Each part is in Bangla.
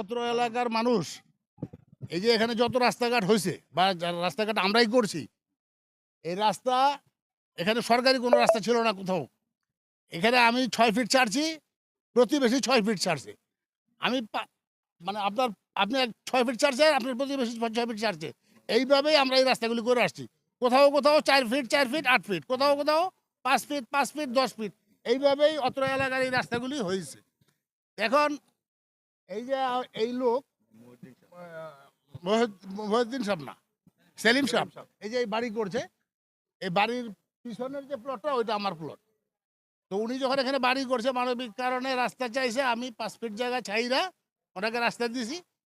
অত্র এলাকার মানুষ। এই যে এখানে যত রাস্তাঘাট হয়েছে বা রাস্তাঘাট আমরাই করছি, এই রাস্তা, এখানে সরকারি কোনো রাস্তা ছিল না কোথাও। এখানে আমি ছয় ফিট ছাড়ছি, প্রতিবেশী ছয় ফিট ছাড়ছে। আমি মানে আপনার, আপনি ছয় ফিট ছাড়ছেন আপনার প্রতিবেশী ছয় ফিট ছাড়ছে। এইভাবেই আমরা এই রাস্তাগুলি করে আসছি। কোথাও কোথাও চার ফিট চার ফিট আট ফিট কোথাও কোথাও পাঁচ ফিট পাঁচ ফিট দশ ফিট এইভাবেই অত্র এলাকার এই রাস্তাগুলি হয়েছে এখন এই যে এই লোক মহিউদ্দিন সাহেব না সেলিম সাহেব এই যে এই বাড়ি করছে এই বাড়ির পিছনের যে প্লটটা ওইটা আমার প্লট তো উনি যখন এখানে বাড়ি করছে মানবিক কারণে রাস্তা চাইছে আমি পাঁচ ফিট জায়গা চাইরা ওনাকে রাস্তা দিছি।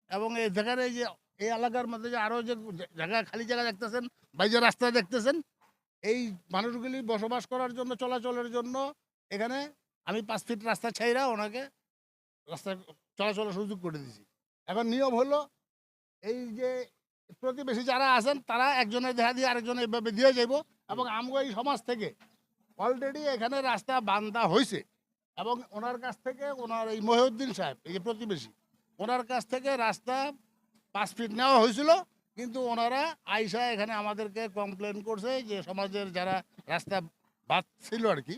এবং এই যেখানে এই যে এই এলাকার মধ্যে যে আরও যে জায়গা খালি জায়গা দেখতেছেন বা যে রাস্তা দেখতেছেন এই মানুষগুলি বসবাস করার জন্য চলাচলের জন্য এখানে আমি পাঁচ ফিট রাস্তা ছাইরা ওনাকে রাস্তা চলাচলের সুযোগ করে দিয়েছি। এখন নিয়ম হলো এই যে প্রতিবেশী যারা আছেন, তারা একজনের দেখা দিয়ে আরেকজনের এভাবে দিয়ে যাইব এবং আমগো এই সমাজ থেকে অলরেডি এখানে রাস্তা বান্ধা হয়েছে এবং ওনার কাছ থেকে ওনার এই মহিউদ্দিন সাহেব, এই যে প্রতিবেশী, ওনার কাছ থেকে রাস্তা পাঁচ ফিট নেওয়া হয়েছিল, কিন্তু ওনারা আইসা এখানে আমাদেরকে কমপ্লেন করছে যে সমাজের যারা রাস্তা বাদ ছিল আর কি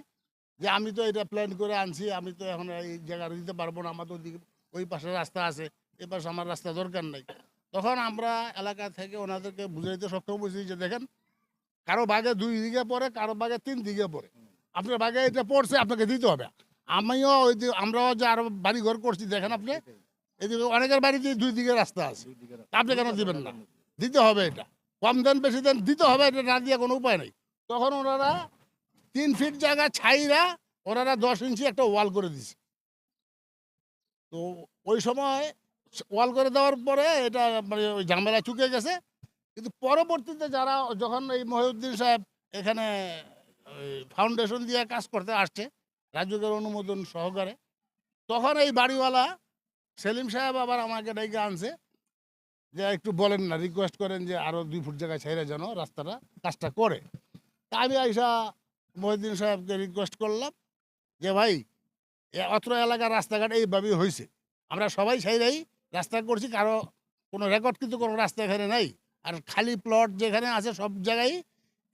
যে আমি তো এটা প্ল্যান করে আনছি আমি তো এখন এই জায়গা দিতে পারব না আমার তো ওই পাশে রাস্তা আছে এ পাশে আমার রাস্তা দরকার নাই। তখন আমরা এলাকা থেকে ওনাদেরকে বুঝাইতে সক্ষম হয়েছি যে দেখেন কারও বাগে দুই দিকে পড়ে কারও বাগে তিন দিকে পড়ে। আপনার বাগে এটা পড়ছে আপনাকে দিতে হবে। আমিও ওই যে আমরাও যে আরও বাড়ি ঘর করছি দেখেন আপনি এদিকে অনেকের বাড়িতে দুই দিকে রাস্তা আছে। আপনি কেন দিবেন না? দিতে হবে এটা। কম দেন বেশি দেন দিতে হবে এটা না দিয়ে কোনো উপায় নেই। তখন ওনারা তিন ফিট জায়গা ছাইরা ওনারা দশ ইঞ্চি একটা ওয়াল করে দিছে। তো ওই সময় ওয়াল করে দেওয়ার পরে এটা মানে ওই ঝামেলা চুকে গেছে। কিন্তু পরবর্তীতে যারা যখন এই মহিউদ্দিন সাহেব এখানে ফাউন্ডেশন দিয়ে কাজ করতে আসছে রাজ্যকের অনুমোদন সহকারে, তখন এই বাড়িওয়ালা সেলিম সাহেব আবার আমাকে ডেকে আনছে যে একটু বলেন না রিকোয়েস্ট করেন যে আরও দুই ফুট জায়গায় ছেড়ে যেন রাস্তাটা কাজটা করে। তা আমি আইসা মহিউদ্দিন সাহেবকে রিকোয়েস্ট করলাম যে, ভাই অত্র এলাকার রাস্তাঘাট এইভাবেই হয়েছে আমরা সবাই সেইরাই রাস্তা করছি, কারও কোনো রেকর্ড কিন্তু কোনো রাস্তা এখানে নাই। আর খালি প্লট যেখানে আছে সব জায়গায়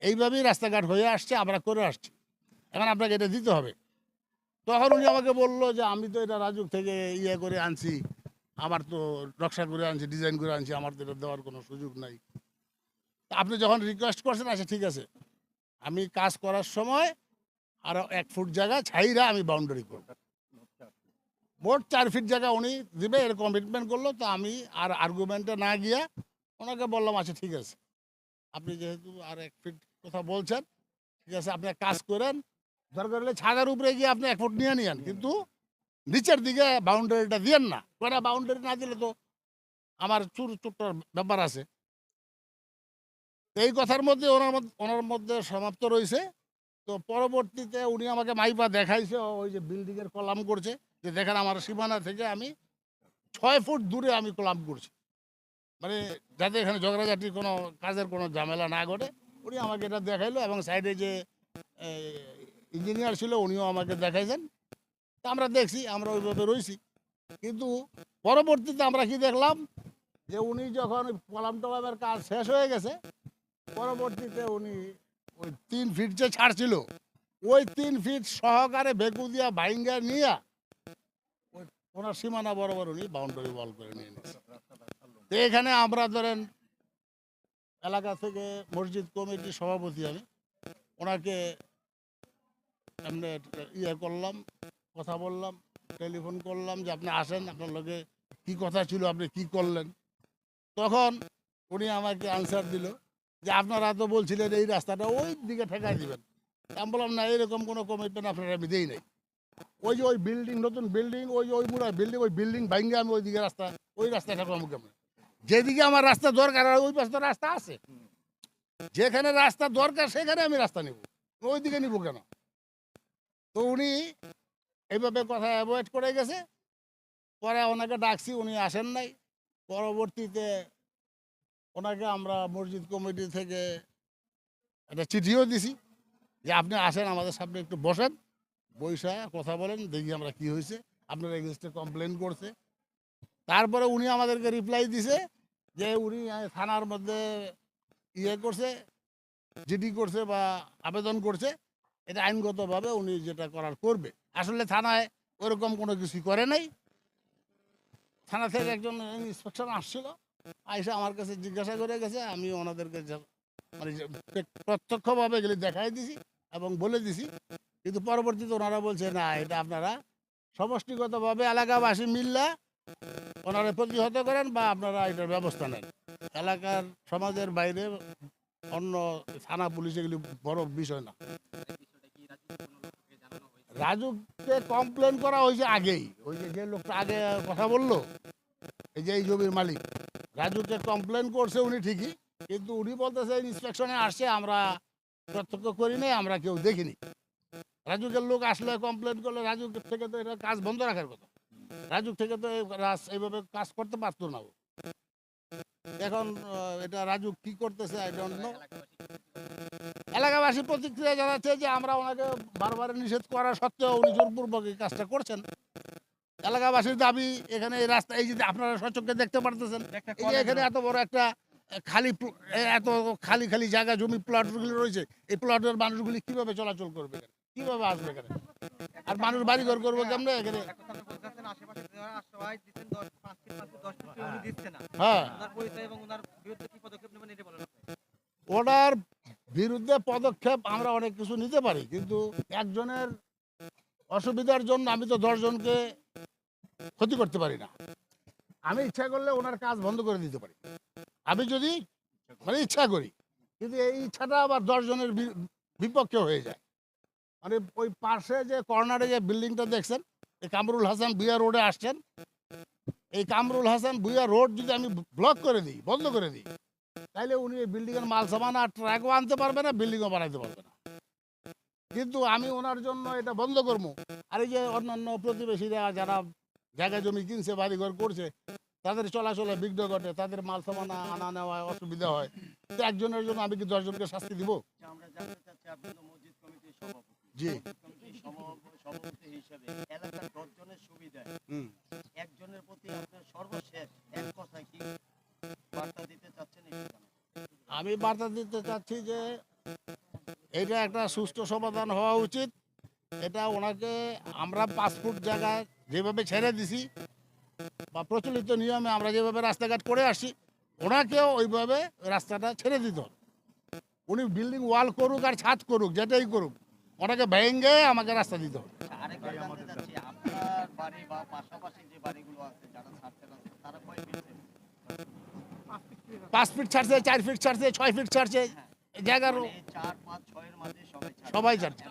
এইভাবেই রাস্তাঘাট হয়ে আসছে, আমরা করে আসছি। এখন আপনাকে এটা দিতে হবে। তখন উনি আমাকে বলল যে, আমি তো এটা রাজুক থেকে ইয়ে করে আনছি, আমার তো নকশা করে আনছি ডিজাইন করে আনছি, আমার তো এটা দেওয়ার কোনো সুযোগ নাই। আপনি যখন রিকোয়েস্ট করছেন আচ্ছা ঠিক আছে। আমি কাজ করার সময় আরও এক ফুট জায়গা ছাইরা আমি বাউন্ডারি করব। মোট চার ফিট জায়গা উনি দিবে, এর কমিটমেন্ট করল, তো আমি আর আর্গুমেন্টে না গিয়া ওনাকে বললাম আচ্ছা ঠিক আছে। আপনি যেহেতু আর এক ফিট কথা বলছেন, ঠিক আছে, আপনি কাজ করেন, দরকার হলে ছাদের উপরে গিয়ে আপনি এক ফুট নিয়ে নিয়েন। কিন্তু নিচের দিকে বাউন্ডারিটা দিয়েন না। কয়টা বাউন্ডারি না দিলে তো আমার চুর চুট্টার ব্যাপার আছে। এই কথার মধ্যে ওনার ওনার মধ্যে সমাপ্ত রয়েছে তো পরবর্তীতে উনি আমাকে মাইপা দেখাইছে ওই যে বিল্ডিংয়ের কলাম করছে, যে দেখেন আমার সীমানা থেকে আমি ছয় ফুট দূরে আমি কলাম করছি। মানে যাতে এখানে ঝগড়াঝাটি কোনো কাজের কোনো ঝামেলা না ঘটে, উনি আমাকে এটা দেখাইলো এবং সাইডে যে ইঞ্জিনিয়ার ছিল উনিও আমাকে দেখাইছেন। তা আমরা দেখছি, আমরা ওইভাবে রয়েছি কিন্তু পরবর্তীতে আমরা কি দেখলাম, যে উনি যখন কলাম টলামের কাজ শেষ হয়ে গেছে পরবর্তীতে উনি ওই তিন ফিট যে ছাড়ছিল ওই তিন ফিট সহকারে বেকু দিয়া বাইঙ্গা নিয়া ওনার সীমানা বরাবর উনি বাউন্ডারি বল করে নিয়ে তো এখানে আমরা ধরেন এলাকা থেকে মসজিদ কমিটির সভাপতি আমি, ওনাকে এমনি ইয়ে করলাম, কথা বললাম টেলিফোন করলাম যে আপনি আসেন, আপনার লোকে কি কথা ছিল, আপনি কি করলেন? তখন উনি আমাকে আনসার দিল যে আপনারা তো বলছিলেন এই রাস্তাটা ওই দিকে ঠেকাই দিবেন। আমি বললাম, না, এরকম কোনো কমিটমেন্ট আপনারা আমি দিই নাই। ওই যে ওই বিল্ডিং নতুন বিল্ডিং ওই যে ওই মুড়া বিল্ডিং ওই বিল্ডিং ভাঙ্গে আমি ওই দিকে রাস্তা, ওই রাস্তা ঠেকাবো কেমন যেদিকে আমার রাস্তা দরকার ওই পাশে তো রাস্তা আছে। যেখানে রাস্তা দরকার, সেখানে আমি রাস্তা নিব। ওই দিকে নিব কেন? তো উনি এইভাবে কথা অ্যাভয়েড করে গেছে। পরে ওনাকে ডাকছি, উনি আসেন নাই। পরবর্তীতে ওনাকে আমরা মসজিদ কমিটি থেকে একটা চিঠিও দিছি যে আপনি আসেন, আমাদের সামনে একটু বসেন বৈশা কথা বলেন, দেখি আমরা কি হয়েছে। আপনার এগেনস্টে কমপ্লেন করছে। তারপরে উনি আমাদেরকে রিপ্লাই দিছে যে উনি থানার মধ্যে ইয়ে করছে, জিডি করছে বা আবেদন করছে। এটা আইনগতভাবে উনি যেটা করার করবে। আসলে থানায় ওরকম কোনো কিছু করে নাই। থানা থেকে একজন ইন্সপেকশন আসছিল। আইসা আমার কাছে জিজ্ঞাসা করে গেছে, আমি ওনাদেরকে মানে প্রত্যক্ষভাবে গেলে দেখাই দিছি এবং বলে দিছি। কিন্তু পরবর্তীতে ওনারা বলছে, না, এটা আপনারা সমষ্টিগতভাবে এলাকাবাসী মিললে ওনারা প্রতিহত করেন বা আপনারা এটার ব্যবস্থা নেন। এলাকার সমাজের বাইরে অন্য থানা পুলিশ এগুলি বড় বিষয় না। রাজুকে কমপ্লেন করা হয়েছে আগেই। ওই যে লোকটা আগে কথা বলল, এই যে এই জমির মালিক রাজুকে কমপ্লেন করছে উনি ঠিকই, কিন্তু উনি বলতেছে ইন্সপেকশনে আসছে, আমরা প্রত্যক্ষ করি নাই, আমরা কেউ দেখিনি। রাজুকের লোক আসলে কমপ্লেন করলে, রাজু থেকে তো এটা কাজ বন্ধ রাখার কথা। রাজু থেকে তো এই এইভাবে কাজ করতে পারতো না এখন এটা রাজু কি করতেছে আই ডোন্ট নো এলাকাবাসী প্রতিক্রিয়া জানাচ্ছে যে, আমরা ওনাকে বারবার নিষেধ করা সত্ত্বেও উনি জোরপূর্বক এই কাজটা করছেন। এলাকাবাসীর দাবি এখানে এই রাস্তা এই যে আপনারা সচক্ষে দেখতে পারতেছেন এই যে এখানে এত বড় একটা খালি এত খালি খালি জায়গা জমি প্লটগুলি রয়েছে এই প্লটের মানুষগুলি কীভাবে চলাচল করবে কীভাবে আসবে এখানে আর মানুষ বাড়ি ঘর করব কেমনে এখানে। হ্যাঁ। ওনার বিরুদ্ধে পদক্ষেপ আমরা অনেক কিছু নিতে পারি কিন্তু একজনের অসুবিধার জন্য আমি তো দশজনকে ক্ষতি করতে পারি না। আমি ইচ্ছা করলে ওনার কাজ বন্ধ করে দিতে পারি। আমি যদি মানে ইচ্ছা করি, কিন্তু এই ইচ্ছাটা আবার দশজনের বিপক্ষে হয়ে যায়। মানে ওই পাশে যে কর্নারে যে বিল্ডিংটা দেখছেন, এই কামরুল হাসান বুয়া রোডে আসছেন, এই কামরুল হাসান বুয়া রোড যদি আমি ব্লক করে দিই, বন্ধ করে দিই, তাইলে উনি এই বিল্ডিং এর মাল, সামান আর ট্রাকও আনতে পারবে না, বিল্ডিংও বানাইতে পারবে না। কিন্তু আমি ওনার জন্য এটা বন্ধ করব। আর এই যে অন্যান্য প্রতিবেশীরা যারা জায়গা জমি কিনছে বাড়িঘর করছে তাদের চলাচলে বিঘ্ন ঘটে তাদের মাল সামান আনা নেওয়া অসুবিধা হয়। তো একজনের জন্য আমি কি দশজনকে শাস্তি দিব? জি। মসজিদ কমিটির সভা- সভাপতি হিসেবে এলাকার দশজনের সুবিধায় একজনের প্রতি আপনার সর্বশেষ এক কথায় কি বার্তা দিতে চাচ্ছেন আমি বার্তা দিতে চাচ্ছি যে এটা একটা সুষ্ঠু সমাধান হওয়া উচিত। এটা ওনাকে আমরা পাসপোর্ট জায়গায় যেভাবে ছেড়ে দিছি বা প্রচলিত নিয়মে আমরা যেভাবে রাস্তাঘাট করে আসি ওনাকেও ওইভাবে রাস্তাটা ছেড়ে দিত উনি বিল্ডিং ওয়াল করুক আর ছাদ করুক যেটাই করুক ওনাকে ভেঙে আমাকে রাস্তা দিতে আচ্ছা, পাঁচ ফিট ছাড়ছে চার ফিট ছাড়ছে ছয় ফিট ছাড়ছে জায়গার মানে সবাই ছাড়ে। ছাড়ছে।